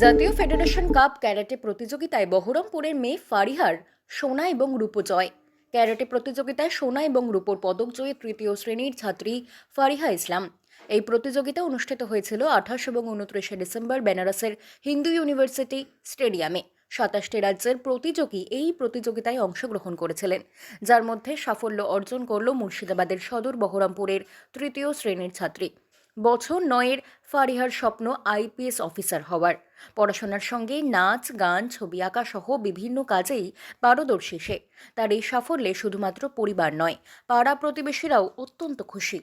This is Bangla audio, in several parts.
জাতীয় ফেডারেশন কাপ ক্যারাটে প্রতিযোগিতায় বহরমপুরের মেয়ে ফারিহার সোনা এবং রূপো জয়। ক্যারাটে প্রতিযোগিতায় সোনা এবং রূপোর পদক জয়ী তৃতীয় শ্রেণির ছাত্রী ফারিহা ইসলাম। এই প্রতিযোগিতা অনুষ্ঠিত হয়েছিল আঠাশ এবং উনত্রিশে ডিসেম্বর বেনারসের হিন্দু ইউনিভার্সিটি স্টেডিয়ামে। সাতাশটি রাজ্যের প্রতিযোগী এই প্রতিযোগিতায় অংশগ্রহণ করেছিলেন। যার মধ্যে সাফল্য অর্জন করল মুর্শিদাবাদের সদর বহরমপুরের তৃতীয় শ্রেণির ছাত্রী। বছর নয়ের ফারিহার স্বপ্ন আইপিএস অফিসার হওয়ার। পড়াশোনার সঙ্গে নাচ গান ছবি আঁকা সহ বিভিন্ন কাজেই পারদর্শী সে। তার এই সাফল্যে শুধুমাত্র পরিবার নয় পাড়া প্রতিবেশীরাও অত্যন্ত খুশি।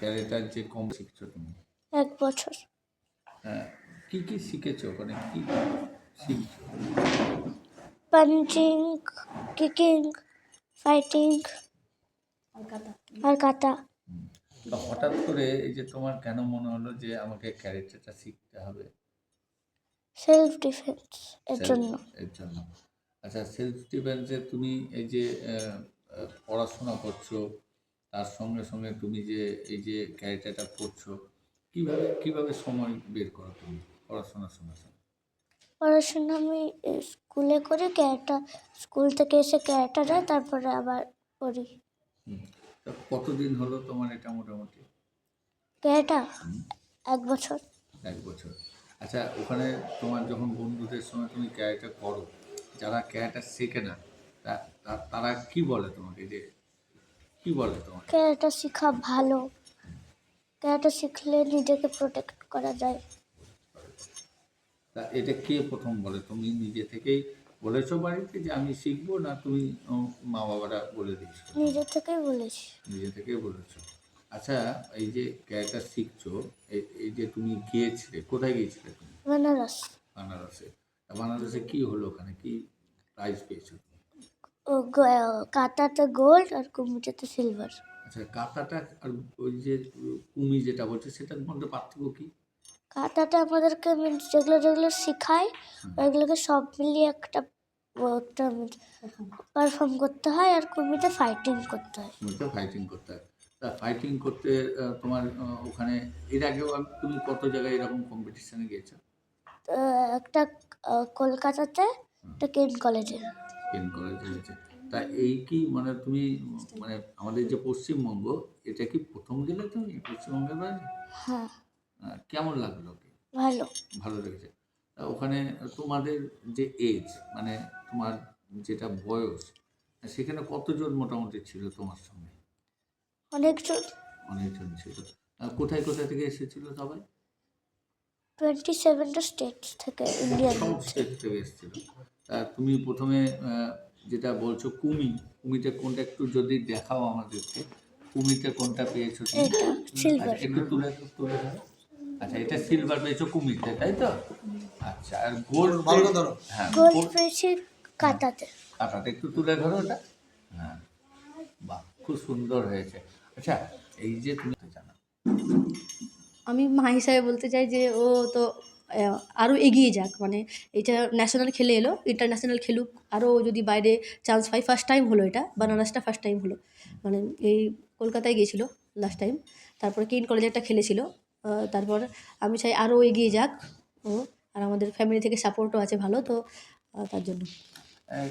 ক্যারেটার যে কম শিখছো তুমি? এক বছর। হ্যাঁ কি কি শিখেছো? ওখানে কি শিখছো? পাঞ্চিং কিকিং ফাইটিং আর কাটা তো হঠাৎ করে এই যে তোমার কেন মনে হলো যে আমাকে ক্যারেটারটা শিখতে হবে? সেলফ ডিফেন্স এর জন্য। এর জন্য। আচ্ছা সেলফ ডিফেন্সে তুমি এই যে পড়াশোনা করছ তার সঙ্গে সঙ্গে তুমি যে এই যে ক্যারেটারটা করছ কীভাবে কীভাবে সময় বের করো তুমি পড়াশোনার সঙ্গে সঙ্গে? পড়াশোনা আমি স্কুলে করি ক্যারেটা স্কুল থেকে এসে ক্যারেটা যায় তারপরে আবার করি। কতদিন হলো তোমার এটা মোটামুটি? হুম। এক বছর। এক বছর। আচ্ছা ওখানে তোমার যখন বন্ধুদের সঙ্গে তুমি ক্যারেটা করো যারা ক্যারেটা শেখে না তারা কি বলে তোমাকে? যে কি বলে তোমাকে? ক্যারেটা শেখা ভালো। ক্যারেটা শিখলে নিজেকে প্রোটেক্ট করা যায়। তা এটা কে প্রথম বলে? তুমি নিজে থেকেই বলেছ বাড়িতে যে আমি শিখব না তুমি মা বাবারা বলে দিয়েছ? নিজে থেকেই বলেছি। নিজে থেকেই বলেছ। আচ্ছা এই যে ক্যারেটা শিখছো এই- যে তুমি গিয়েছিলে কোথায় গিয়েছিলে তুমি? বেনারস। বানারসে। বানারসে কি হলো ওখানে? কি প্রাইজ পেয়েছ? ও কাটাতে গোল্ড আর কুমিটাতে সিলভার আচ্ছা কাঁথাটা আর ওই যে কুমি যেটা বলছে সেটার মধ্যে পার্থক্য কি? কাটাতে আমাদেরকে মিন্স যেগুলো যেগুলো শেখায়। ওইগুলোকে সব মিলিয়ে একটা পারফর্ম করতে হয় আর কুমিতে ফাইটিং করতে হয়। কুমিটা ফাইটিং করতে হয়। তা ফাইটিং করতে আহ, তোমার আহ, ওখানে এর আগেও আম- তুমি কত জায়গায় এরকম কম্পিটিশনে গিয়েছো? তো একটা আহ, কলকাতাতে একটা কেন কলেজে পেন কলেজে গেছে তা এই কি মানে তুমি মানে আমাদের যে পশ্চিমবঙ্গ এটা কি প্রথম গেলে তুমি? পশ্চিমবঙ্গের বাইরে? হ্যাঁ। কেমন লাগল ভালো। ভালো লেগেছে। ওখানে তোমাদের যে এজ মানে তোমার যেটা বয়স সেখানে কতজন মোটামুটি ছিল তোমার সঙ্গে? অনেকজন। অনেকজন ছিল। কোথায় কোথায় থেকে এসেছিল সবাই? টোয়েন্টি সেভেনটা স্টেট থেকে ইন্ডিয়ান স্টেট থেকে এসেছিল। তা তুমি প্রথমে যেটা বলছো কুমি কুমিটা কোনটা একটু যদি দেখাও আমাদেরকে। কুমিটা কোনটা পেয়েছ আচ্ছা, একটু তুলে তুলে। আচ্ছা এটা সিলভার পেয়েছ কুমিতে তাই তো? আচ্ছা আর গোল্ড হ্যাঁ গোল্ড পেয়েছি কাটাতে। কাঁটাটা একটু তুলে ধরো ওটা। হ্যাঁ। বাহ খুব সুন্দর হয়েছে। আচ্ছা এই যে তুমি জানো। আমি মা হিসাবে বলতে চাই যে ও তো আরও এগিয়ে যাক মানে এটা ন্যাশনাল খেলে এলো ইন্টারন্যাশনাল খেলুক। আরও যদি বাইরে চান্স পাই ফার্স্ট টাইম হলো এটা বানারসটা ফার্স্ট টাইম হলো। মানে এই কলকাতায় গিয়েছিল লাস্ট টাইম তারপরে কিন কলেজে একটা খেলেছিল। তারপর আমি চাই আরও এগিয়ে যাক ও আর আমাদের ফ্যামিলি থেকে সাপোর্টও আছে ভালো তো তার জন্য।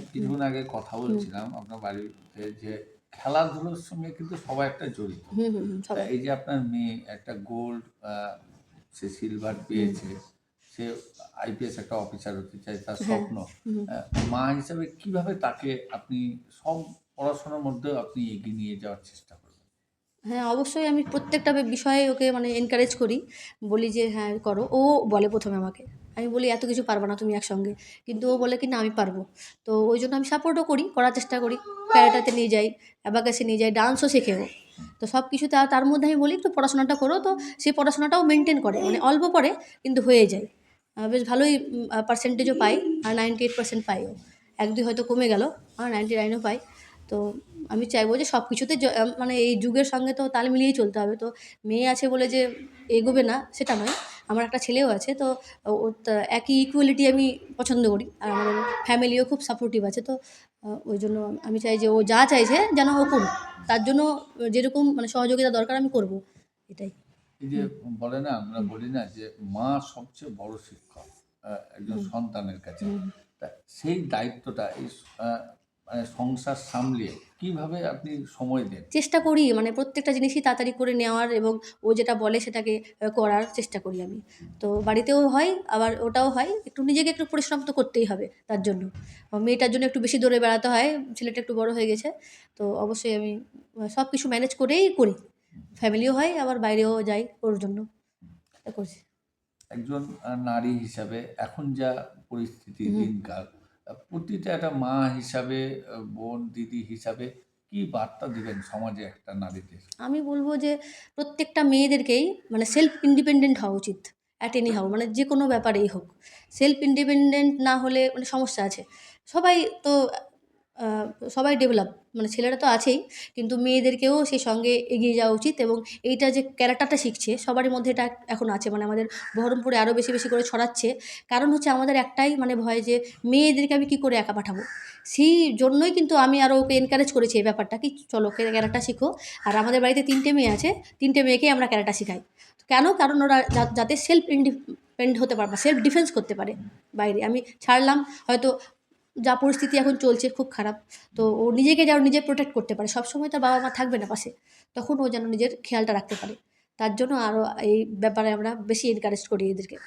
কিছুক্ষণ আগে কথা বলছিলাম আপনার বাড়িতে যে খেলাধুলোর সঙ্গে কিন্তু সবাই একটা জড়িত। হুম হুম হুম এই যে আপনার মেয়ে একটা গোল্ড সে সিলভার পেয়েছে সে আইপিএস একটা অফিসার হতে চায় তার হ্যাঁ, স্বপ্ন মা হিসাবে কীভাবে তাকে আপনি সব পড়াশোনার মধ্যেও আপনি এগিয়ে নিয়ে যাওয়ার চেষ্টা করবেন হ্যাঁ অবশ্যই আমি প্রত্যেকটা বিষয়ে ওকে মানে এনকারেজ করি। বলি যে হ্যাঁ করো। ও বলে প্রথমে আমাকে। আমি বলি, এত কিছু পারবে না তুমি একসঙ্গে। কিন্তু ও বলে কি, না, আমি পারব। তো ওই জন্য আমি সাপোর্টও করি, করার চেষ্টা করি। প্যারাটাতে নিয়ে যাই, অ্যাবাকাসে নিয়ে যাই ডান্সও শেখে ও তো সব কিছু তার তার মধ্যে আমি বলি, একটু পড়াশোনাটা করো। তো সেই পড়াশোনাটাও মেনটেন করে মানে অল্প পড়ে, কিন্তু হয়ে যায়। বেশ ভালোই পার্সেন্টেজও পাই আর নাইনটি এইট পার্সেন্ট পাই ও এক দুই হয়তো কমে গেল, আর নাইনটি নাইনও পাই তো আমি চাইব যে সব কিছুতে মানে এই যুগের সঙ্গে তো তাল মিলিয়েই চলতে হবে। তো মেয়ে আছে বলে যে এগোবে না সেটা নয়। আমার একটা ছেলেও আছে তো ও- ও তা একই ইকুয়ালিটি আমি পছন্দ করি। আর আমাদের ফ্যামিলিও খুব সাপোর্টিভ আছে তো ওই জন্য আমি চাই যে ও যা চাইছে যেন ও করুক। তার জন্য যেরকম মানে সহযোগিতা দরকার আমি করব এটাই। এই যে বলে না আমরা বলি না যে মা সবচেয়ে বড় শিক্ষক একজন সন্তানের কাছে। সেই দায়িত্বটা এই মানে সংসার সামলিয়ে কীভাবে আপনি সময় দেন? চেষ্টা করি মানে প্রত্যেকটা জিনিসই তাড়াতাড়ি করে নেওয়ার এবং ও যেটা বলে সেটাকে করার চেষ্টা করি আমি। তো বাড়িতেও হয় আবার ওটাও হয় একটু নিজেকে একটু পরিশ্রম তো করতেই হবে তার জন্য। মেয়েটার জন্য একটু বেশি দৌড়ে বেড়াতে হয় ছেলেটা একটু বড় হয়ে গেছে তো অবশ্যই আমি সব কিছু ম্যানেজ করেই করি। ফ্যামিলিও হয় আবার বাইরেও যাই ওর জন্য। করছি। একজন নারী হিসাবে এখন যা পরিস্থিতি দিনকাল প্রতিটা একটা মা হিসাবে, বোন, দিদি হিসাবে কি বার্তা দিবেন সমাজে একটা নারীদের? আমি বলব যে প্রত্যেকটা মেয়েদেরকেই মানে সেলফ ইন্ডিপেন্ডেন্ট হওয়া উচিত অ্যাট এনি হাউ মানে যে কোনো ব্যাপারেই হোক। সেলফ ইন্ডিপেন্ডেন্ট না হলে মানে সমস্যা আছে। সবাই তো সবাই ডেভেলপ মানে ছেলেরা তো আছেই, কিন্তু মেয়েদেরকেও সেই সঙ্গে এগিয়ে যাওয়া উচিত এবং এইটা যে ক্যারেক্টারটা শিখছে, সবারই মধ্যে এটা এখন আছে মানে আমাদের বহরমপুরে আরও বেশি বেশি করে ছড়াচ্ছে। কারণ হচ্ছে আমাদের একটাই মানে ভয় যে মেয়েদেরকে আমি কী করে একা পাঠাবো? সেই জন্যই কিন্তু আমি আরও ওকে এনকারেজ করেছি এই ব্যাপারটা কি, চলো ক্যারেক্টার শিখো। আর আমাদের বাড়িতে তিনটে মেয়ে আছে, তিনটে মেয়েকেই আমরা ক্যারাটা শেখাই। কেন? কারণ ওরা যাতে সেলফ ইন্ডিপেন্ড হতে পারে বা সেলফ ডিফেন্স করতে পারে বাইরে। আমি ছাড়লাম, হয়তো যা পরিস্থিতি এখন চলছে খুব খারাপ। তো ও নিজেকে যেন নিজে প্রোটেক্ট করতে পারে। সবসময় তার বাবা মা থাকবে না পাশে। তখন ও যেন নিজের খেয়ালটা রাখতে পারে। তার জন্য আরও এই ব্যাপারে আমরা বেশি এনকারেজ করি এদেরকে।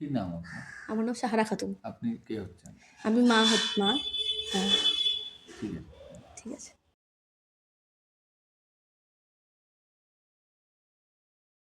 কি নাম আমার নাম সাহারা খাতুন। আপনি কে হচ্ছেন? আমি মা হত মা। হ্যাঁ। ঠিক আছে।